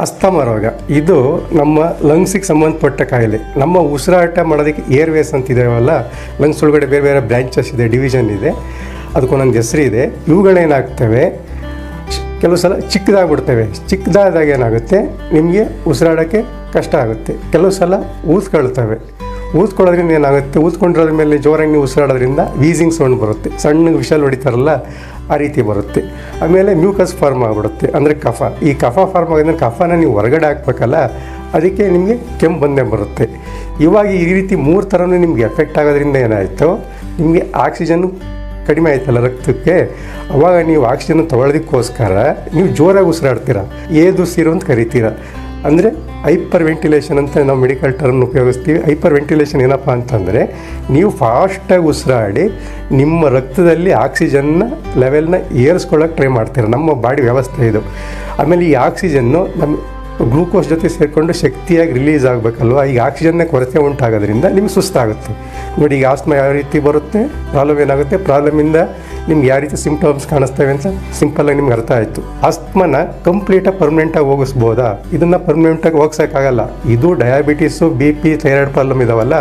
Asthma ರೋಗ ಇದು ನಮ್ಮ ಲಂಗ್ಸಿಗೆ ಸಂಬಂಧಪಟ್ಟ ಕಾಯಿಲೆ. ನಮ್ಮ ಉಸಿರಾಟ ಮಾಡೋದಕ್ಕೆ ಏರ್ವೇಸ್ ಅಂತ ಇದಾವಲ್ಲ, ಲಂಗ್ಸ್ ಒಳಗಡೆ ಬೇರೆ ಬೇರೆ ಬ್ರ್ಯಾಂಚಸ್ ಇದೆ, ಡಿವಿಷನ್ ಇದೆ. ಅದಕ್ಕೊಂದೊಂದು ಹೆಸರು ಇದೆ. ಇವುಗಳೇನಾಗ್ತವೆ ಕೆಲವು ಸಲ ಚಿಕ್ಕದಾಗ್ಬಿಡ್ತವೆ. ಚಿಕ್ಕದಾದಾಗ ಏನಾಗುತ್ತೆ? ನಿಮಗೆ ಉಸಿರಾಡೋಕ್ಕೆ ಕಷ್ಟ ಆಗುತ್ತೆ. ಕೆಲವು ಸಲ ಊದ್ಕೊಳ್ತವೆ. ಊದ್ಕೊಳ್ಳೋದ್ರಿಂದ ಏನಾಗುತ್ತೆ? ಊದ್ಕೊಂಡಿರೋದ್ರ ಮೇಲೆ ಜೋರಾಗಿ ಉಸಿರಾಡೋದ್ರಿಂದ ವೀಸಿಂಗ್ ಸೌಂಡ್ ಬರುತ್ತೆ. ಸಣ್ಣ ವಿಷಲ್ ಹೊಡಿತಾರಲ್ಲ ಆ ರೀತಿ ಬರುತ್ತೆ. ಆಮೇಲೆ ಮ್ಯೂಕಸ್ ಫಾರ್ಮ್ ಆಗಿಬಿಡುತ್ತೆ. ಅಂದರೆ ಕಫ. ಈ ಕಫ ಫಾರ್ಮ್ ಆಗಿದ್ರೆ ಕಫನ ನೀವು ಹೊರಗಡೆ ಹಾಕ್ಬೇಕಲ್ಲ, ಅದಕ್ಕೆ ನಿಮಗೆ ಕೆಮ್ಮು ಬಂದೇ ಬರುತ್ತೆ. ಇವಾಗ ಈ ರೀತಿ ಮೂರು ಥರನೂ ನಿಮಗೆ ಎಫೆಕ್ಟ್ ಆಗೋದ್ರಿಂದ ಏನಾಯಿತು? ನಿಮಗೆ ಆಕ್ಸಿಜನ್ ಕಡಿಮೆ ಆಯ್ತಲ್ಲ ರಕ್ತಕ್ಕೆ? ಅವಾಗ ನೀವು ಆಕ್ಸಿಜನ್ ತೊಗೊಳೋದಕ್ಕೋಸ್ಕರ ನೀವು ಜೋರಾಗಿ ಉಸಿರಾಡ್ತೀರ. ಏದು ಸಿರು ಅಂತ ಕರಿತೀರ. ಅಂದರೆ ಹೈಪರ್ ವೆಂಟಿಲೇಷನ್ ಅಂತ ನಾವು ಮೆಡಿಕಲ್ ಟರ್ಮ್ ಉಪಯೋಗಿಸ್ತೀವಿ. ಹೈಪರ್ ವೆಂಟಿಲೇಷನ್ ಏನಪ್ಪ ಅಂತಂದರೆ ನೀವು ಫಾಸ್ಟಾಗಿ ಉಸಿರಾಡಿ ನಿಮ್ಮ ರಕ್ತದಲ್ಲಿ ಆಕ್ಸಿಜನ್ನ ಲೆವೆಲ್ನ ಏರಿಸ್ಕೊಳ್ಳೋಕೆ ಟ್ರೈ ಮಾಡ್ತೀರ. ನಮ್ಮ ಬಾಡಿ ವ್ಯವಸ್ಥೆ ಇದು. ಆಮೇಲೆ ಈ ಆಕ್ಸಿಜನ್ನು ನಮ್ಮ ಗ್ಲೂಕೋಸ್ ಜೊತೆ ಸೇರಿಕೊಂಡು ಶಕ್ತಿಯಾಗಿ ರಿಲೀಸ್ ಆಗಬೇಕಲ್ವ? ಈಗ ಆಕ್ಸಿಜನ್ನ ಕೊರತೆ ಉಂಟಾಗೋದ್ರಿಂದ ನಿಮ್ಗೆ ಸುಸ್ತಾಗುತ್ತೆ. ನೋಡಿ, ಈಗ ಆಸ್ಮ ಯಾವ ರೀತಿ ಬರುತ್ತೆ? ಪ್ರಾಬ್ಲಮ್ ಏನಾಗುತ್ತೆ? ಪ್ರಾಬ್ಲಮಿಂದ ನಿಮ್ಗೆ ಯಾವ ರೀತಿ ಸಿಂಪ್ಟಮ್ಸ್ ಕಾಣಿಸ್ತವೆ ಅಂತ ಸಿಂಪಲ್ ಆಗಿ ನಿಮ್ಗೆ ಅರ್ಥ ಆಯಿತು. ಆಗಿ ಪರ್ಮನೆಂಟ್ ಆಗಿ ಹೋಗಿಸ್ಬೋದಾ? ಇದನ್ನು ಪರ್ಮನೆಂಟಾಗಿ ಹೋಗ್ಸೋಕ್ಕಾಗಲ್ಲ. ಇದು diabetes B P thyroid problem ಇದಾವಲ್ಲ.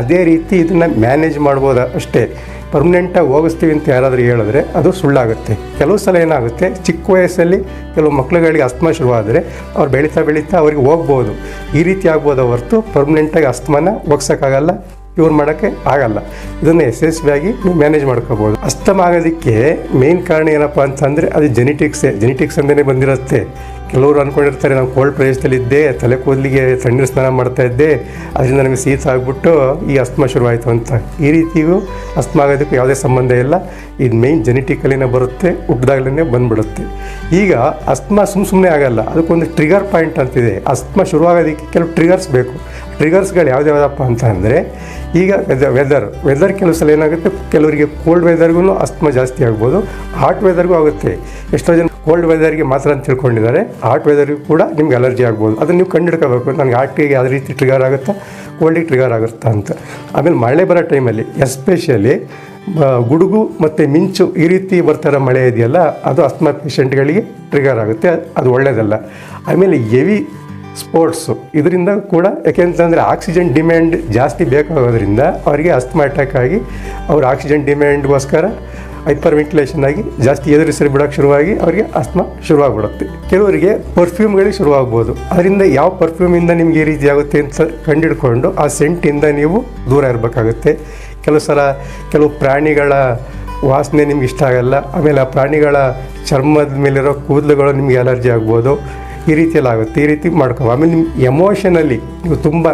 ಅದೇ ರೀತಿ ಇದನ್ನ ಮ್ಯಾನೇಜ್ ಮಾಡ್ಬೋದಾ? ಅಷ್ಟೇ. ಪರ್ಮನೆಂಟಾಗಿ ಹೋಗಿಸ್ತೀವಿ ಅಂತ ಯಾರಾದರೂ ಹೇಳಿದ್ರೆ ಅದು ಸುಳ್ಳಾಗುತ್ತೆ. ಕೆಲವು ಸಲ ಏನಾಗುತ್ತೆ, ಚಿಕ್ಕ ವಯಸ್ಸಲ್ಲಿ ಕೆಲವು ಮಕ್ಳುಗಳಿಗೆ ಅಸ್ತಮ ಶುರುವಾದರೆ ಅವ್ರು ಬೆಳೀತಾ ಬೆಳೀತಾ ಅವ್ರಿಗೆ ಹೋಗ್ಬೋದು. ಈ ರೀತಿ ಆಗ್ಬೋದ ಹೊರತು? ಪರ್ಮನೆಂಟಾಗಿ ಅಸ್ತಮನ ಹೋಗ್ಸೋಕ್ಕಾಗಲ್ಲ. ಇವ್ರು ಮಾಡೋಕ್ಕೆ ಆಗಲ್ಲ. ಇದನ್ನು ಯಶಸ್ವಿಯಾಗಿ ನೀವು ಮ್ಯಾನೇಜ್ ಮಾಡ್ಕೋಬೋದು. ಅಸ್ತಮ ಆಗೋದಕ್ಕೆ ಮೇನ್ ಕಾರಣ ಏನಪ್ಪ ಅಂತಂದರೆ ಅದು ಜೆನೆಟಿಕ್ಸೇ ಜೆನೆಟಿಕ್ಸ್ ಅಂದೇ ಬಂದಿರುತ್ತೆ. ಕೆಲವರು ಅಂದ್ಕೊಂಡಿರ್ತಾರೆ ನಾವು ಕೋಲ್ಡ್ ಪ್ರದೇಶದಲ್ಲಿ ಇದ್ದೆ, ತಲೆ ಕೂದಲಿಗೆ ತಣ್ಣೀರು ಸ್ನಾನ ಮಾಡ್ತಾ ಇದ್ದೆ, ಅದರಿಂದ ನಮಗೆ ಶೀತ ಆಗಿಬಿಟ್ಟು ಈ ಅಸ್ತಮ ಶುರುವಾಯಿತು ಅಂತ. ಈ ರೀತಿಗೂ ಅಸ್ತಮ ಆಗೋದಕ್ಕೂ ಯಾವುದೇ ಸಂಬಂಧ ಇಲ್ಲ. ಇದು ಮೇಯ್ನ್ ಜೆನೆಟಿಕಲಿನೇ ಬರುತ್ತೆ ಹುಟ್ಟಿದಾಗಲೇ ಬಂದ್ಬಿಡುತ್ತೆ. ಈಗ ಅಸ್ತಮ ಸುಮ್ಮ ಸುಮ್ಮನೆ ಆಗಲ್ಲ. ಅದಕ್ಕೊಂದು ಟ್ರಿಗರ್ ಪಾಯಿಂಟ್ ಅಂತಿದೆ. ಅಸ್ತಮ ಶುರುವಾಗೋದಕ್ಕೆ ಕೆಲವು ಟ್ರಿಗರ್ಸ್ ಬೇಕು. ಟ್ರಿಗರ್ಸ್ಗಳು ಯಾವ್ದ್ಯಾವ್ದಪ್ಪ ಅಂತ ಅಂದರೆ, ಈಗ ವೆದರ್ ವೆದರ್ ಕೆಲವು ಸಲ ಏನಾಗುತ್ತೆ, ಕೆಲವರಿಗೆ ಕೋಲ್ಡ್ ವೆದರ್ಗೂ ಅಸ್ತಮ ಜಾಸ್ತಿ ಆಗ್ಬೋದು ಹಾಟ್ ವೆದರ್ಗೂ ಆಗುತ್ತೆ. ಎಷ್ಟೋ ಜನ ಕೋಲ್ಡ್ ವೆದರ್ಗೆ ಮಾತ್ರ ಅಂತ ತಿಳ್ಕೊಂಡಿದ್ದಾರೆ ಹಾಟ್ ವೆದರ್ಗೂ ಕೂಡ ನಿಮ್ಗೆ ಅಲರ್ಜಿ ಆಗ್ಬೋದು. ಅದನ್ನು ನೀವು ಕಂಡುಹಿಡ್ಕೋಬೇಕು. ನನಗೆ ಹಾಟಿಗೆ ಯಾವ ರೀತಿ ಟ್ರಿಗರ್ ಆಗುತ್ತಾ ಕೋಲ್ಡಿಗೆ ಟ್ರಿಗರ್ ಆಗುತ್ತಾ ಅಂತ. ಆಮೇಲೆ ಮಳೆ ಬರೋ ಟೈಮಲ್ಲಿ ಎಸ್ಪೆಷಲಿ ಗುಡುಗು ಮತ್ತು ಮಿಂಚು ಈ ರೀತಿ ಬರ್ತಾರ ಮಳೆ ಇದೆಯಲ್ಲ, ಅದು ಅಸ್ತಮಾ ಪೇಷಂಟ್ಗಳಿಗೆ ಟ್ರಿಗರ್ ಆಗುತ್ತೆ, ಅದು ಒಳ್ಳೆಯದಲ್ಲ ಆಮೇಲೆ ಎವಿ ಸ್ಪೋರ್ಟ್ಸು. ಇದರಿಂದ ಕೂಡ ಯಾಕೆಂತಂದರೆ ಆಕ್ಸಿಜನ್ ಡಿಮ್ಯಾಂಡ್ ಜಾಸ್ತಿ ಬೇಕಾಗೋದ್ರಿಂದ ಅವರಿಗೆ ಅಸ್ತಮ ಅಟ್ಯಾಕ್ ಆಗಿ ಅವ್ರ ಆಕ್ಸಿಜನ್ ಡಿಮ್ಯಾಂಡ್ಗೋಸ್ಕರ ಹೈಪರ್ ವೆಂಟಿಲೇಷನ್ ಆಗಿ ಜಾಸ್ತಿ ಎದುರಿಸಿರಿ ಬಿಡೋಕ್ಕೆ ಶುರುವಾಗಿ ಅವರಿಗೆ ಅಸ್ತಮ ಶುರುವಾಗ್ಬಿಡುತ್ತೆ. ಕೆಲವರಿಗೆ ಪರ್ಫ್ಯೂಮ್ಗಳಿಗೆ ಶುರುವಾಗ್ಬೋದು. ಅದರಿಂದ ಯಾವ ಪರ್ಫ್ಯೂಮಿಂದ ನಿಮ್ಗೆ ಈ ರೀತಿ ಆಗುತ್ತೆ ಅಂತ ಕಂಡಿಡ್ಕೊಂಡು ಆ ಸೆಂಟಿಂದ ನೀವು ದೂರ ಇರಬೇಕಾಗುತ್ತೆ. ಕೆಲವು ಸಲ ಕೆಲವು ಪ್ರಾಣಿಗಳ ವಾಸನೆ ನಿಮ್ಗೆ ಇಷ್ಟ ಆಗಲ್ಲ. ಆಮೇಲೆ ಆ ಪ್ರಾಣಿಗಳ ಚರ್ಮದ ಮೇಲಿರೋ ಕೂದಲುಗಳು ನಿಮಗೆ ಅಲರ್ಜಿ ಆಗ್ಬೋದು. ಈ ರೀತಿಯಲ್ಲಿ ಆಗುತ್ತೆ ಈ ರೀತಿ ಮಾಡ್ಕೋ ಆಮೇಲೆ ನಿಮ್ಮ ಎಮೋಷನಲ್ಲಿ ನೀವು ತುಂಬ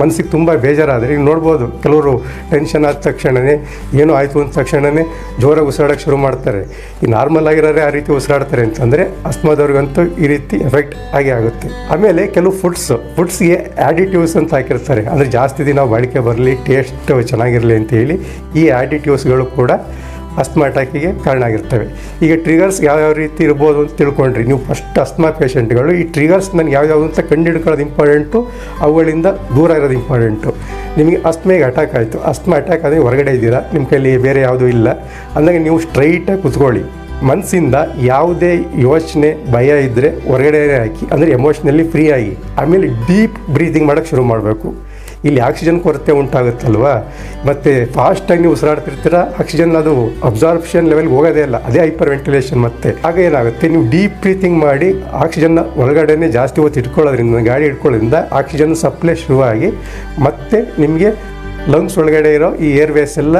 ಮನಸ್ಸಿಗೆ ತುಂಬ ಬೇಜಾರಾದರೆ ನೀವು ನೋಡ್ಬೋದು, ಕೆಲವರು ಟೆನ್ಷನ್ ಆದ ತಕ್ಷಣವೇ ಏನೋ ಆಯಿತು ಅಂದ ತಕ್ಷಣವೇ ಜೋರಾಗಿ ಉಸಿರಾಡೋಕ್ಕೆ ಶುರು ಮಾಡ್ತಾರೆ. ಈ ನಾರ್ಮಲ್ ಆಗಿರೋರೆ ಆ ರೀತಿ ಉಸಿರಾಡ್ತಾರೆ ಅಂತಂದರೆ ಅಸ್ಮಾದವ್ರಿಗಂತೂ ಈ ರೀತಿ ಎಫೆಕ್ಟ್ ಆಗಿ ಆಗುತ್ತೆ. ಆಮೇಲೆ ಕೆಲವು ಫುಡ್ಸ್ ಫುಡ್ಸ್ಗೆ ಆ್ಯಡಿಟಿವ್ಸ್ ಅಂತ ಹಾಕಿರ್ತಾರೆ. ಅಂದರೆ ಜಾಸ್ತಿ ದಿನ ಬಾಳಿಕೆ ಬರಲಿ ಟೇಸ್ಟ್ ಚೆನ್ನಾಗಿರಲಿ ಅಂತ ಹೇಳಿ ಈ ಆ್ಯಡಿಟಿವ್ಸ್ಗಳು ಕೂಡ ಅಸ್ತಮಾ ಅಟ್ಯಾಕಿಗೆ ಕಾರಣ ಆಗಿರ್ತವೆ. ಈಗ ಟ್ರಿಗರ್ಸ್ ಯಾವ್ಯಾವ ರೀತಿ ಇರ್ಬೋದು ಅಂತ ತಿಳ್ಕೊಂಡ್ರಿ. ನೀವು ಫಸ್ಟ್ ಅಸ್ಮಾ ಪೇಷಂಟ್ಗಳು ಈ ಟ್ರಿಗರ್ಸ್ ನನಗೆ ಯಾವ್ಯಾವ್ದು ಅಂತ ಕಂಡುಹಿಡ್ಕೊಳ್ಳೋದು ಇಂಪಾರ್ಟೆಂಟು ಅವುಗಳಿಂದ ದೂರ ಇರೋದು ಇಂಪಾರ್ಟೆಂಟು ನಿಮಗೆ ಅಸ್ಮೆಗೆ ಅಟ್ಯಾಕ್ ಆಯಿತು. ಅಸ್ಮಾ ಅಟ್ಯಾಕ್ ಆದರೆ ಹೊರಗಡೆ ಇದ್ದೀರಾ? ನಿಮ್ಮ ಕೈಲಿ ಬೇರೆ ಯಾವುದೂ ಇಲ್ಲ. ಅಂದಾಗ ನೀವು ಸ್ಟ್ರೈಟಾಗಿ ಕುತ್ಕೊಳ್ಳಿ. ಮನಸ್ಸಿಂದ ಯಾವುದೇ ಯೋಚನೆ, ಭಯ ಇದ್ದರೆ ಹೊರಗಡೆ ಹಾಕಿ. ಅಂದರೆ ಎಮೋಷ್ನಲಿ ಫ್ರೀ ಆಗಿ. ಆಮೇಲೆ ಡೀಪ್ ಬ್ರೀದಿಂಗ್ ಮಾಡೋಕ್ಕೆ ಶುರು ಮಾಡಬೇಕು. ಇಲ್ಲಿ ಆಕ್ಸಿಜನ್ ಕೊರತೆ ಉಂಟಾಗುತ್ತಲ್ವಾ? ಮತ್ತು ಫಾಸ್ಟಾಗಿ ನೀವು ಉಸಿರಾಡ್ತಿರ್ತೀರ? ಆಕ್ಸಿಜನ್ ಅದು ಅಬ್ಸಾರ್ಪ್ಷನ್ ಲೆವೆಲ್ಗೆ ಹೋಗೋದೇ ಇಲ್ಲ. ಅದೇ ಹೈಪರ್ ವೆಂಟಿಲೇಷನ್ ಮತ್ತೆ. ಆಗ ಏನಾಗುತ್ತೆ? ನೀವು ಡೀಪ್ ಬ್ರೀತಿಂಗ್ ಮಾಡಿ ಆಕ್ಸಿಜನ್ನ ಒಳಗಡೆನೇ ಜಾಸ್ತಿ ಹೊತ್ತು ಇಟ್ಕೊಳ್ಳೋದ್ರಿಂದ ಗಾಡಿ ಇಟ್ಕೊಳ್ಳೋದ್ರಿಂದ ಆಕ್ಸಿಜನ್ ಸಪ್ಲೈ ಶುರುವಾಗಿ ಮತ್ತೆ ನಿಮಗೆ ಲಂಗ್ಸ್ ಒಳಗಡೆ ಇರೋ ಈ ಏರ್ವೇಸ್ ಎಲ್ಲ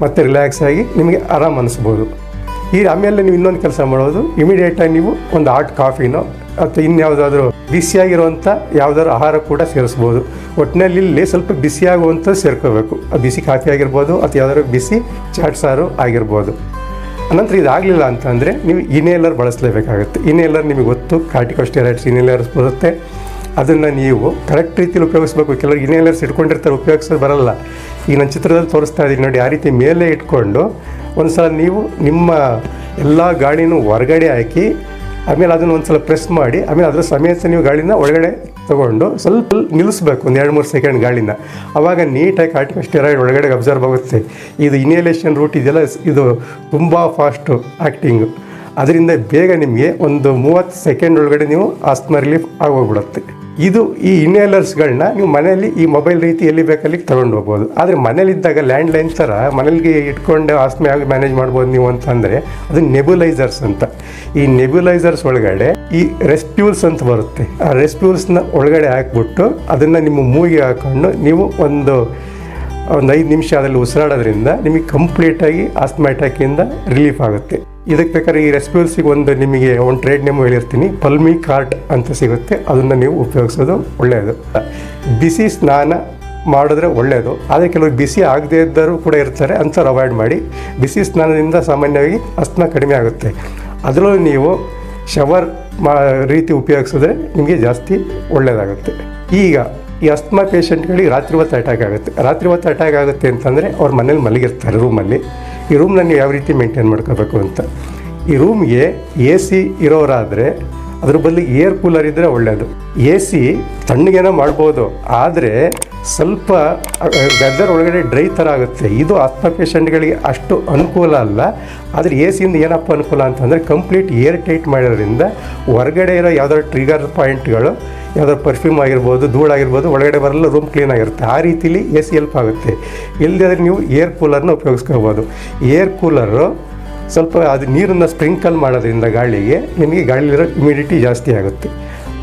ಮತ್ತೆ ರಿಲ್ಯಾಕ್ಸ್ ಆಗಿ ನಿಮಗೆ ಆರಾಮ್ ಅನಿಸ್ಬೋದು. ಈ ಆಮೇಲೆ ನೀವು ಇನ್ನೊಂದು ಕೆಲಸ ಮಾಡೋದು. ಇಮಿಡಿಯೇಟಾಗಿ ನೀವು ಒಂದು ಹಾಟ್ ಕಾಫಿನೋ ಅಥವಾ ಇನ್ಯಾವುದಾದ್ರೂ ಬಿಸಿಯಾಗಿರುವಂಥ ಯಾವುದಾದ್ರು ಆಹಾರ ಕೂಡ ಸೇರಿಸ್ಬೋದು. ಒಟ್ಟಿನಲ್ಲಿ ಇಲ್ಲಿ ಸ್ವಲ್ಪ ಬಿಸಿಯಾಗುವಂಥ ಸೇರ್ಕೋಬೇಕು. ಬಿಸಿ ಕಾಫಿ ಆಗಿರ್ಬೋದು ಅಥವಾ ಯಾವ್ದಾದ್ರು ಬಿಸಿ ಚಾಟ್ ಸಾರು ಆಗಿರ್ಬೋದು. ಅನಂತರ ಇದಾಗಲಿಲ್ಲ ಅಂತಂದರೆ ನೀವು ಇನೇಲರ್ ಬಳಸಲೇಬೇಕಾಗುತ್ತೆ. ಇನೇಲರ್ ನಿಮಗೆ ಗೊತ್ತು ಕಾರ್ಟಿಕೋಸ್ಟೆರೈಡ್ಸ್ ಇನೇಲರ್ಸ್ ಬರುತ್ತೆ. ಅದನ್ನು ನೀವು ಕರೆಕ್ಟ್ ರೀತಿಯಲ್ಲಿ ಉಪಯೋಗಿಸ್ಬೇಕು. ಕೆಲವರು ಇನೇಲರ್ಸ್ ಇಟ್ಕೊಂಡಿರ್ತಾರೆ ಉಪಯೋಗಿಸೋದು ಬರಲ್ಲ. ಈಗ ನಾನು ಚಿತ್ರದಲ್ಲಿ ತೋರಿಸ್ತಾ ಇದ್ದೀನಿ ನೋಡಿ, ಆ ರೀತಿ ಮೇಲೆ ಇಟ್ಕೊಂಡು ಒಂದು ಸಲ ನೀವು ನಿಮ್ಮ ಎಲ್ಲ ಗಾಳಿನೂ ಹೊರಗಡೆ ಹಾಕಿ, ಆಮೇಲೆ ಅದನ್ನು ಒಂದು ಸಲ ಪ್ರೆಸ್ ಮಾಡಿ, ಆಮೇಲೆ ಅದರ ಸಮೇತ ನೀವು ಗಾಳಿನ ಒಳಗಡೆ ತೊಗೊಂಡು ಸ್ವಲ್ಪ ನಿಲ್ಲಿಸ್ಬೇಕು, ಒಂದು ಎರಡು, ಮೂರು ಸೆಕೆಂಡ್ ಗಾಳಿನ. ಆವಾಗ ನೀಟಾಗಿ ಕಾರ್ಟಿಕಲ್ ಸ್ಟೆರಾಯ್ಡ್ ಒಳಗಡೆ ಅಬ್ಸರ್ವ್ ಆಗುತ್ತೆ. ಇದು ಇನ್ಹೇಲೇಷನ್ ರೂಟ್ ಇದೆಲ್ಲ ಇದು ತುಂಬ ಫಾಸ್ಟು ಆ್ಯಕ್ಟಿಂಗು ಅದರಿಂದ ಬೇಗ ನಿಮಗೆ ಒಂದು ಮೂವತ್ತು ಸೆಕೆಂಡ್ ಒಳಗಡೆ ನೀವು ಆಸ್ಮ ರಿಲೀಫ್ ಆಗೋಗ್ಬಿಡುತ್ತೆ. ಇದು ಈ ಇನ್ಹೇಲರ್ಸ್ಗಳನ್ನ ನೀವು ಮನೆಯಲ್ಲಿ ಈ ಮೊಬೈಲ್ ರೀತಿ ಎಲ್ಲಿ ಬೇಕಲ್ಲಿ ತಗೊಂಡು ಹೋಗ್ಬೋದು. ಆದರೆ ಮನೇಲಿದ್ದಾಗ ಲ್ಯಾಂಡ್ ಲೈನ್ ಥರ ಮನೇಲಿಗೆ ಇಟ್ಕೊಂಡು ಆಸ್ಮೆ ಆಗಿ ಮ್ಯಾನೇಜ್ ಮಾಡ್ಬೋದು ನೀವು ಅಂತಂದರೆ ಅದು ನೆಬುಲೈಸರ್ಸ್ ಅಂತ. ಈ ನೆಬ್ಯುಲೈಸರ್ಸ್ ಒಳಗಡೆ ಈ ರೆಸ್ಪ್ಯೂಲ್ಸ್ ಅಂತ ಬರುತ್ತೆ. ಆ ರೆಸ್ಪ್ಯೂಲ್ಸ್ನ ಒಳಗಡೆ ಹಾಕ್ಬಿಟ್ಟು ಅದನ್ನು ನಿಮ್ಮ ಮೂಗಿಗೆ ಹಾಕೊಂಡು ನೀವು ಒಂದು ಒಂದು ಐದು ನಿಮಿಷ ಅದರಲ್ಲಿ ಉಸಿರಾಡೋದ್ರಿಂದ ನಿಮಗೆ ಕಂಪ್ಲೀಟಾಗಿ ಆಸ್ಮ್ಯಾಟಕಿಂದ ರಿಲೀಫ್ ಆಗುತ್ತೆ. ಇದಕ್ಕೆ ಬೇಕಾದ್ರೆ ಈ ರೆಸ್ಪ್ಯೂಲ್ಸಿಗೆ ಒಂದು ನಿಮಗೆ, ಒಂದು ಟ್ರೇಡ್ ನೇಮ್ ಹೇಳಿರ್ತೀನಿ ಪಲ್ಮಿ ಕಾರ್ಟ್ ಅಂತ ಸಿಗುತ್ತೆ. ಅದನ್ನು ನೀವು ಉಪಯೋಗಿಸೋದು ಒಳ್ಳೆಯದು. ಬಿಸಿ ಸ್ನಾನ ಮಾಡಿದ್ರೆ ಒಳ್ಳೆಯದು. ಆದರೆ ಕೆಲವರು ಬಿಸಿ ಆಗದೇ ಇದ್ದರೂ ಕೂಡ ಇರ್ತಾರೆ. ಅಂಥವ್ರು ಅವಾಯ್ಡ್ ಮಾಡಿ. ಬಿಸಿ ಸ್ನಾನದಿಂದ ಸಾಮಾನ್ಯವಾಗಿ ಅಸ್ನ ಕಡಿಮೆ ಆಗುತ್ತೆ. ಅದರಲ್ಲೂ ನೀವು ಶವರ್ ಮಾ, ರೀತಿ ಉಪಯೋಗಿಸಿದ್ರೆ ನಿಮಗೆ ಜಾಸ್ತಿ ಒಳ್ಳೆಯದಾಗುತ್ತೆ. ಈಗ ಈ ಅಸ್ಮಾ ಪೇಷಂಟ್ಗಳಿಗೆ ರಾತ್ರಿ ಹೊತ್ತು ಅಟ್ಯಾಕ್ ಆಗುತ್ತೆ. ರಾತ್ರಿ ಹೊತ್ತು ಅಟ್ಯಾಕ್ ಆಗುತ್ತೆ ಅಂತಂದರೆ ಅವ್ರ ಮನೇಲಿ ಮಲಗಿರ್ತಾರೆ ರೂಮಲ್ಲಿ ಈ ರೂಮ್ನ ನೀವು ಯಾವ ರೀತಿ ಮೇಂಟೈನ್ ಮಾಡ್ಕೋಬೇಕು ಅಂತ? ಈ ರೂಮ್ಗೆ ಎ ಸಿ ಇರೋರಾದರೆ ಅದ್ರ ಬದಲು ಏರ್ ಕೂಲರ್ ಇದ್ದರೆ ಒಳ್ಳೆಯದು ಎ ಸಿ ತಣ್ಣಗೇನೋ ಮಾಡ್ಬೋದು. ಆದರೆ ಸ್ವಲ್ಪ ವೆದರ್ ಒಳಗಡೆ ಡ್ರೈ ಥರ ಆಗುತ್ತೆ. ಇದು ಆತ್ಮ ಪೇಷಂಟ್ಗಳಿಗೆ ಅಷ್ಟು ಅನುಕೂಲ ಅಲ್ಲ. ಆದರೆ ಎ ಸಿಯಿಂದ ಏನಪ್ಪ ಅನುಕೂಲ ಅಂತಂದರೆ ಕಂಪ್ಲೀಟ್ ಏರ್ ಟೈಟ್ ಮಾಡೋದ್ರಿಂದ ಹೊರಗಡೆ ಇರೋ ಯಾವ್ದಾದ್ರು ಟ್ರಿಗರ್ ಪಾಯಿಂಟ್ಗಳು ಯಾವ್ದಾದ್ರು ಪರ್ಫ್ಯೂಮ್ ಆಗಿರ್ಬೋದು ಧೂಳಾಗಿರ್ಬೋದು ಒಳಗಡೆ ಬರಲ್ಲ ರೂಮ್ ಕ್ಲೀನ್ ಆಗಿರುತ್ತೆ. ಆ ರೀತಿಲಿ ಎ ಸಿ ಹೆಲ್ಪ್ ಆಗುತ್ತೆ. ಇಲ್ಲದೆ ನೀವು ಏರ್ ಕೂಲರ್ನ ಉಪಯೋಗಿಸ್ಕೋಬೋದು ಏರ್ ಕೂಲರು ಸ್ವಲ್ಪ ಅದು ನೀರನ್ನು ಸ್ಪ್ರಿಂಕಲ್ ಮಾಡೋದ್ರಿಂದ ಗಾಳಿಗೆ ನಿಮಗೆ ಗಾಳಿಲಿರೋ ಇಮ್ಯುಡಿಟಿ ಜಾಸ್ತಿ ಆಗುತ್ತೆ.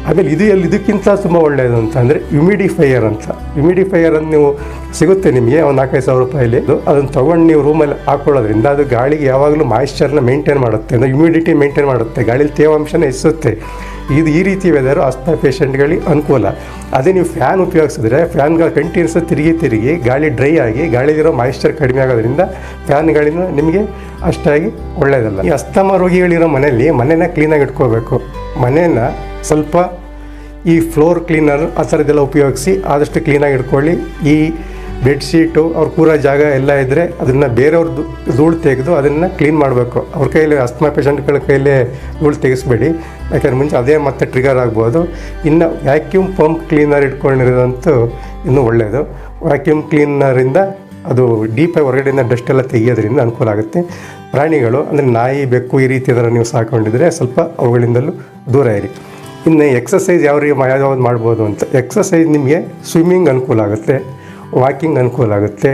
ಆಮೇಲೆ ಇದು ಎಲ್ಲಿ ಇದಕ್ಕಿಂತ ತುಂಬ ಒಳ್ಳೆಯದು ಅಂತ ಅಂದರೆ ಹ್ಯುಮಿಡಿಫೈಯರ್ ಅಂತ. ಹ್ಯುಮಿಡಿಫೈಯರ್ ಅಂತ ನೀವು ಸಿಗುತ್ತೆ ನಿಮಗೆ, ಒಂದು ನಾಲ್ಕೈದು ಸಾವಿರ ರೂಪಾಯಿಲಿ ಅದು ಅದನ್ನು ತೊಗೊಂಡು ನೀವು ರೂಮಲ್ಲಿ ಹಾಕೊಳ್ಳೋದ್ರಿಂದ ಅದು ಗಾಳಿಗೆ ಯಾವಾಗಲೂ ಮಾಯಿಶ್ಚರ್ನ ಮೇಂಟೈನ್ ಮಾಡುತ್ತೆ. ಅಂದರೆ ಹ್ಯುಮಿಡಿಟಿ ಮೇಂಟೈನ್ ಮಾಡುತ್ತೆ. ಗಾಳಿಲಿ ತೇವಾಂಶನ ಹೆಚ್ಚಿಸುತ್ತೆ ಇದು ಈ ರೀತಿ ವೆದರು ಆಸ್ಮಾ ಪೇಷಂಟ್ಗಳಿಗೆ ಅನುಕೂಲ. ಅದೇ ನೀವು ಫ್ಯಾನ್ ಉಪಯೋಗಿಸಿದ್ರೆ ಫ್ಯಾನ್ಗಳು ಕಂಟಿನ್ಯೂಸ್ ತಿರುಗಿ ತಿರುಗಿ ಗಾಳಿ ಡ್ರೈ ಆಗಿ ಗಾಳಿಲಿರೋ ಮಾಯಿಶ್ಚರ್ ಕಡಿಮೆ ಆಗೋದ್ರಿಂದ ಫ್ಯಾನ್ಗಳಿಂದ ನಿಮಗೆ ಅಷ್ಟಾಗಿ ಒಳ್ಳೆಯದಲ್ಲ ಈ ಅಸ್ತಮ ರೋಗಿಗಳಿರೋ ಮನೆಯಲ್ಲಿ ಮನೇನ ಕ್ಲೀನಾಗಿ ಇಟ್ಕೋಬೇಕು. ಮನೇನ ಸ್ವಲ್ಪ ಈ ಫ್ಲೋರ್ ಕ್ಲೀನರ್ ಆ ಥರದ್ದೆಲ್ಲ ಉಪಯೋಗಿಸಿ ಆದಷ್ಟು ಕ್ಲೀನಾಗಿ ಇಟ್ಕೊಳ್ಳಿ. ಈ ಬೆಡ್ಶೀಟು ಅವ್ರು ಕೂರೋ ಜಾಗ ಎಲ್ಲ ಇದ್ದರೆ ಅದನ್ನು ಬೇರೆಯವ್ರ ಧೂಳು ತೆಗೆದು ಅದನ್ನು ಕ್ಲೀನ್ ಮಾಡಬೇಕು. ಅವ್ರ ಕೈಯಲ್ಲಿ ಅಸ್ತಮಾ ಪೇಷಂಟ್ಗಳ ಕೈಯಲ್ಲಿ ಧೂಳು ತೆಗೆಸ್ಬೇಡಿ. ಯಾಕಂದ್ರೆ ಮುಂಚೆ ಅದೇ ಮತ್ತೆ ಟ್ರಿಗರ್ ಆಗ್ಬೋದು. ಇನ್ನು ವ್ಯಾಕ್ಯೂಮ್ ಪಂಪ್ ಕ್ಲೀನರ್ ಇಟ್ಕೊಂಡಿರೋದಂತೂ ಇನ್ನೂ ಒಳ್ಳೆಯದು ವ್ಯಾಕ್ಯೂಮ್ ಕ್ಲೀನರಿಂದ ಅದು ಡೀಪಾಗಿ ಹೊರಗಡೆಯಿಂದ ಡಸ್ಟ್ ಎಲ್ಲ ತೆಗೆಯೋದ್ರಿಂದ ಅನುಕೂಲ ಆಗುತ್ತೆ. ಪ್ರಾಣಿಗಳು, ಅಂದರೆ ನಾಯಿ, ಬೆಕ್ಕು ಈ ರೀತಿ ಅದರ ನೀವು ಸಾಕೊಂಡಿದ್ರೆ ಸ್ವಲ್ಪ ಅವುಗಳಿಂದಲೂ ದೂರ ಇರಿ. ಇನ್ನು ಎಕ್ಸಸೈಸ್ ಯಾವ ರೀತಿ ಯಾವ್ದು ಮಾಡ್ಬೋದು ಅಂತ. ಎಕ್ಸಸೈಸ್ ನಿಮಗೆ ಸ್ವಿಮ್ಮಿಂಗ್ ಅನುಕೂಲ ಆಗುತ್ತೆ. ವಾಕಿಂಗ್ ಅನುಕೂಲ ಆಗುತ್ತೆ.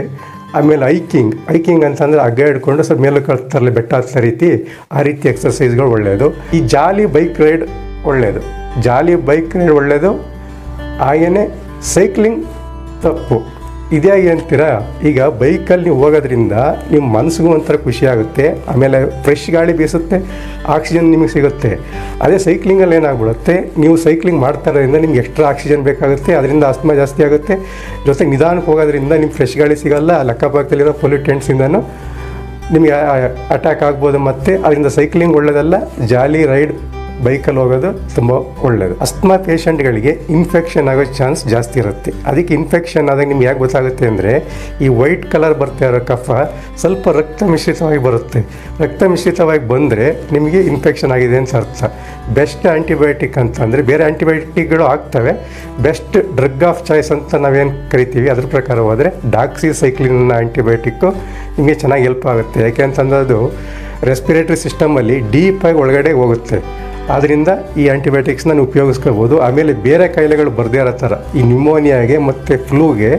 ಆಮೇಲೆ ಹೈಕಿಂಗ್ ಹೈಕಿಂಗ್ ಅಂತಂದರೆ ಹಗ್ಗ ಹಿಡ್ಕೊಂಡು ಸ್ವಲ್ಪ ಮೇಲೆ ಕಳ್ತಾರಲ್ಲ ಬೆಟ್ಟ ಹತ್ತೋ ರೀತಿ ಆ ರೀತಿ ಎಕ್ಸರ್ಸೈಸ್ಗಳು ಒಳ್ಳೆಯದು ಈ ಜಾಲಿ ಬೈಕ್ ರೈಡ್ ಒಳ್ಳೆಯದು ಜಾಲಿ ಬೈಕ್ ರೈಡ್ ಒಳ್ಳೆಯದು ಹಾಗೆಯೇ ಸೈಕ್ಲಿಂಗ್ ತಪ್ಪು. ಇದ್ಯಾಗಿ ಅಂತೀರಾ ಈಗ ಬೈಕಲ್ಲಿ ನೀವು ಹೋಗೋದ್ರಿಂದ ನಿಮ್ಮ ಮನಸ್ಸಿಗೂ ಒಂಥರ ಖುಷಿ ಆಗುತ್ತೆ, ಆಮೇಲೆ ಫ್ರೆಶ್ ಗಾಳಿ ಬೀಸುತ್ತೆ ಆಕ್ಸಿಜನ್ ನಿಮಗೆ ಸಿಗುತ್ತೆ. ಅದೇ ಸೈಕ್ಲಿಂಗಲ್ಲಿ ಏನಾಗ್ಬಿಡುತ್ತೆ, ನೀವು ಸೈಕ್ಲಿಂಗ್ ಮಾಡ್ತಾ ಇರೋದ್ರಿಂದ ನಿಮ್ಗೆ ಎಕ್ಸ್ಟ್ರಾ ಆಕ್ಸಿಜನ್ ಬೇಕಾಗುತ್ತೆ, ಅದರಿಂದ ಆಸ್ಮಾ ಜಾಸ್ತಿ ಆಗುತ್ತೆ. ಜೊತೆಗೆ ನಿಧಾನಕ್ಕೆ ಹೋಗೋದ್ರಿಂದ ನಿಮ್ಗೆ ಫ್ರೆಶ್ ಗಾಳಿ ಸಿಗಲ್ಲ ಅಕ್ಕಪಕ್ಕದಲ್ಲಿರೋ ಪೊಲ್ಯೂಟೆಂಟ್ಸಿಂದನೂ ನಿಮಗೆ ಅಟ್ಯಾಕ್ ಆಗ್ಬೋದು ಮತ್ತು. ಅದರಿಂದ ಸೈಕ್ಲಿಂಗ್ ಒಳ್ಳೆಯದಲ್ಲ ಜಾಲಿ ರೈಡ್ ಬೈಕಲ್ಲಿ ಹೋಗೋದು ತುಂಬ ಒಳ್ಳೆಯದು ಅಸ್ತಮಾ ಪೇಷಂಟ್ಗಳಿಗೆ ಇನ್ಫೆಕ್ಷನ್ ಆಗೋ ಚಾನ್ಸ್ ಜಾಸ್ತಿ ಇರುತ್ತೆ. ಅದಕ್ಕೆ ಇನ್ಫೆಕ್ಷನ್ ಆದಾಗ ನಿಮ್ಗೆ ಯಾಕೆ ಗೊತ್ತಾಗುತ್ತೆ ಅಂದರೆ ಈ ವೈಟ್ ಕಲರ್ ಬರ್ತಾ ಇರೋ ಕಫ ಸ್ವಲ್ಪ ರಕ್ತ ಮಿಶ್ರಿತವಾಗಿ ಬರುತ್ತೆ. ರಕ್ತ ಮಿಶ್ರಿತವಾಗಿ ಬಂದರೆ ನಿಮಗೆ ಇನ್ಫೆಕ್ಷನ್ ಆಗಿದೆ ಅಂತ ಅರ್ಥ. ಬೆಸ್ಟ್ ಆ್ಯಂಟಿಬಯೋಟಿಕ್ ಅಂತಂದರೆ ಬೇರೆ ಆ್ಯಂಟಿಬಯೋಟಿಕ್ಗಳು ಆಗ್ತವೆ. ಬೆಸ್ಟ್ ಡ್ರಗ್ ಆಫ್ ಚಾಯ್ಸ್ ಅಂತ ನಾವೇನು ಕರಿತೀವಿ, ಅದ್ರ ಪ್ರಕಾರ ಹೋದರೆ ಡಾಕ್ಸಿ ಸೈಕ್ಲಿನ್ ಆ್ಯಂಟಿಬಯೋಟಿಕ್ಕು ನಿಮಗೆ ಚೆನ್ನಾಗಿ ಹೆಲ್ಪ್ ಆಗುತ್ತೆ. ಯಾಕೆ ಅಂತಂದ್ರೆ ಅದು ರೆಸ್ಪಿರೇಟರಿ ಸಿಸ್ಟಮಲ್ಲಿ ಡೀಪಾಗಿ ಒಳಗಡೆ ಹೋಗುತ್ತೆ. ಆದ್ದರಿಂದ ಈ ಆ್ಯಂಟಿಬಯೋಟಿಕ್ಸ್ನ ನಾವು ಉಪಯೋಗಿಸ್ಕೋಬೋದು ಆಮೇಲೆ ಬೇರೆ ಕಾಯಿಲೆಗಳು ಬರದೇ ಇರೋ ಥರ, ಈ ನ್ಯೂಮೋನಿಯಾಗೆ ಮತ್ತು ಫ್ಲೂಗೆ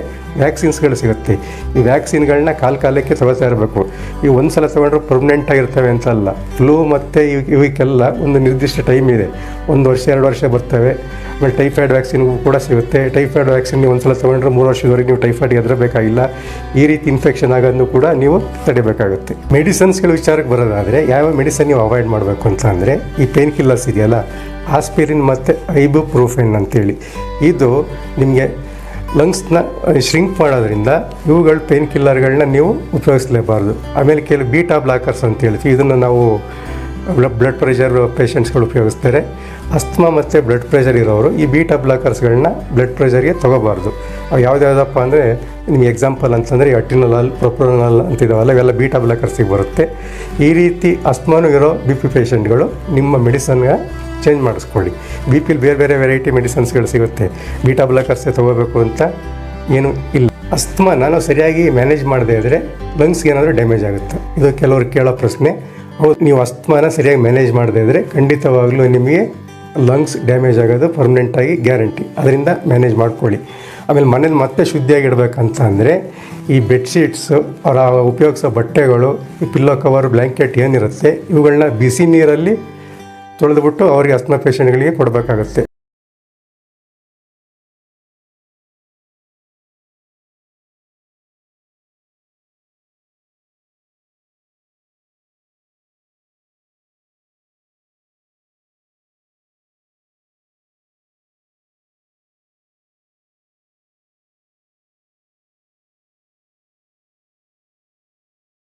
ವ್ಯಾಕ್ಸಿನ್ಸ್ಗಳು ಸಿಗುತ್ತೆ. ಈ ವ್ಯಾಕ್ಸಿನ್ಗಳನ್ನ ಕಾಲ ಕಾಲಕ್ಕೆ ತಗೋತಾ ಇರಬೇಕು. ಈ ಒಂದು ಸಲ ತೊಗೊಂಡ್ರೆ ಪರ್ಮನೆಂಟ್ ಆಗಿರ್ತವೆ ಅಂತ ಅಲ್ಲ ಫ್ಲೂ ಮತ್ತು ಇವ್ ಇವಕ್ಕೆಲ್ಲ ಒಂದು ನಿರ್ದಿಷ್ಟ ಟೈಮ್ ಇದೆ. ಒಂದು ವರ್ಷ, ಎರಡು ವರ್ಷ ಬರ್ತವೆ. ಆಮೇಲೆ ಟೈಫಾಯ್ಡ್ ವ್ಯಾಕ್ಸಿನ್ಗೂ ಕೂಡ ಸಿಗುತ್ತೆ. ಟೈಫಾಯ್ಡ್ ವ್ಯಾಕ್ಸಿನ್ ನೀವು ಒಂದು ಸಲ ತೊಗೊಂಡ್ರೆ ಮೂರು ವರ್ಷದವರೆಗೆ ನೀವು ಟೈಫಾಯ್ಡ್ ಎದುರಬೇಕಾಗಿಲ್ಲ ಈ ರೀತಿ ಇನ್ಫೆಕ್ಷನ್ ಆಗೋದನ್ನು ಕೂಡ ನೀವು ತಡೆಯಬೇಕಾಗುತ್ತೆ ಮೆಡಿಸನ್ಸ್ಗಳ ವಿಚಾರಕ್ಕೆ ಬರೋದಾದರೆ ಯಾವ ಮೆಡಿಸನ್ ನೀವು ಅವಾಯ್ಡ್ ಮಾಡಬೇಕು ಅಂತ ಅಂದರೆ ಈ ಪೇನ್ ಕಿಲ್ಲರ್ಸ್ ಇದೆಯಲ್ಲ? ಆಸ್ಪಿರಿನ್ ಮತ್ತು ಐಬುಪ್ರೂಫೆನ್ ಅಂತೇಳಿ. ಇದು ನಿಮಗೆ ಲಂಗ್ಸ್ನ ಶ್ರಿಂಕ್ ಮಾಡೋದ್ರಿಂದ ಇವುಗಳು ಪೇನ್ ಕಿಲ್ಲರ್ಗಳನ್ನ ನೀವು ಉಪಯೋಗಿಸಲೇಬಾರ್ದು. ಆಮೇಲೆ ಕೆಲವು ಬೀಟಾ ಬ್ಲಾಕರ್ಸ್ ಅಂತ ಹೇಳ್ತೀವಿ ಇದನ್ನು ನಾವು ಬ್ಲಡ್ ಪ್ರೆಷರ್ ಪೇಷಂಟ್ಸ್ಗಳು ಉಪಯೋಗಿಸ್ತಾರೆ. ಅಸ್ತಮಾ ಮತ್ತು ಬ್ಲಡ್ ಪ್ರೆಷರ್ ಇರೋರು ಈ ಬೀಟಾ ಬ್ಲಾಕರ್ಸ್ಗಳನ್ನ ಬ್ಲಡ್ ಪ್ರೆಷರ್ಗೆ ತೊಗೋಬಾರ್ದು. ಅವು ಯಾವ್ದ್ಯಾವ್ದಪ್ಪ ಅಂದರೆ ನಿಮ್ಗೆ ಎಕ್ಸಾಂಪಲ್ ಅಂತಂದರೆ ಅಟಿನಲಾಲ್ ಪ್ರೊಪ್ರೋನಲ್ ಅಂತಿದಾವಲ್ಲ, ಇವೆಲ್ಲ ಬೀಟಾ ಬ್ಲಾಕರ್ಸಿಗೆ ಬರುತ್ತೆ. ಈ ರೀತಿ ಅಸ್ತಮಾನು ಇರೋ ಬಿ ಪಿ ಪೇಷಂಟ್ಗಳು ನಿಮ್ಮ ಮೆಡಿಸನ್ಗೆ ಚೇಂಜ್ ಮಾಡಿಸ್ಕೊಳ್ಳಿ. ಬಿ ಪಿಲಿ ಬೇರೆ ಬೇರೆ ವೆರೈಟಿ ಮೆಡಿಸನ್ಸ್ಗಳು ಸಿಗುತ್ತೆ. ಬೀಟಾ ಬ್ಲಾಕರ್ಸೇ ತೊಗೋಬೇಕು ಅಂತ ಏನು ಇಲ್ಲ. ಅಸ್ತಮಾ ನಾನು ಸರಿಯಾಗಿ ಮ್ಯಾನೇಜ್ ಮಾಡದೇ ಇದ್ದರೆ ಲಂಗ್ಸ್ಗೆ ಏನಾದರೂ ಡ್ಯಾಮೇಜ್ ಆಗುತ್ತೆ. ಇದು ಕೆಲವರು ಕೇಳೋ ಪ್ರಶ್ನೆ. ನೀವು ಅಸ್ತಮಾನ ಸರಿಯಾಗಿ ಮ್ಯಾನೇಜ್ ಮಾಡದೇ ಇದ್ದರೆ ಖಂಡಿತವಾಗ್ಲೂ ನಿಮಗೆ ಲಂಗ್ಸ್ ಡ್ಯಾಮೇಜ್ ಆಗೋದು ಪರ್ಮನೆಂಟಾಗಿ ಗ್ಯಾರಂಟಿ ಅದರಿಂದ ಮ್ಯಾನೇಜ್ ಮಾಡ್ಕೊಳ್ಳಿ. ಆಮೇಲೆ ಮನೇಲಿ ಮತ್ತೆ ಶುದ್ಧಿಯಾಗಿಡ್ಬೇಕಂತ ಅಂದರೆ ಈ ಬೆಡ್ಶೀಟ್ಸು ಅವರ ಉಪಯೋಗಿಸೋ ಬಟ್ಟೆಗಳು, ಈ ಪಿಲ್ಲೋ ಕವರ್ ಬ್ಲ್ಯಾಂಕೆಟ್ ಏನಿರುತ್ತೆ, ಇವುಗಳನ್ನ ಬಿಸಿ ನೀರಲ್ಲಿ ತೊಳೆದುಬಿಟ್ಟು ಅವರಿಗೆ ಅಸ್ಮ ಪೇಷಂಟ್ಗಳಿಗೆ ಕೊಡಬೇಕಾಗುತ್ತೆ.